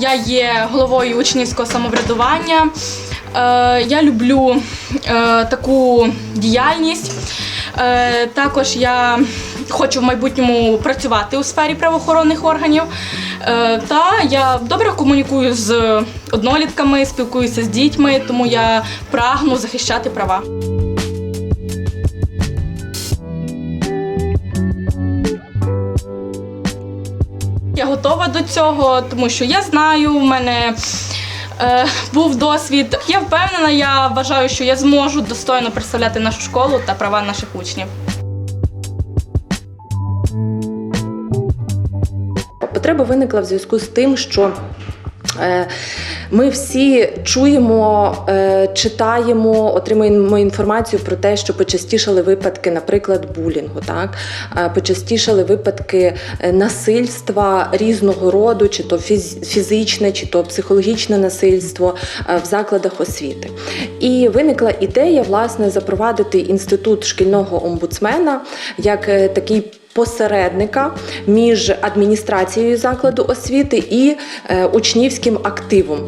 Я є головою учнівського самоврядування. Е, я люблю е, таку діяльність. Е, також я хочу в майбутньому працювати у сфері правоохоронних органів. Та я добре комунікую з однолітками, спілкуюся з дітьми, тому я прагну захищати права. Я готова до цього, тому що я знаю, в мене е, був досвід. Я впевнена, я вважаю, що я зможу достойно представляти нашу школу та права наших учнів. Потреба виникла в зв'язку з тим, що ми всі чуємо, е, читаємо, отримуємо інформацію про те, що почастішали випадки, наприклад, булінгу, так Е, почастішали випадки е, насильства різного роду, чи то фіз- фізичне, чи то психологічне насильство е, в закладах освіти. І виникла ідея власне запровадити інститут шкільного омбудсмена як е, такий посередника між адміністрацією закладу освіти і е, учнівським активом.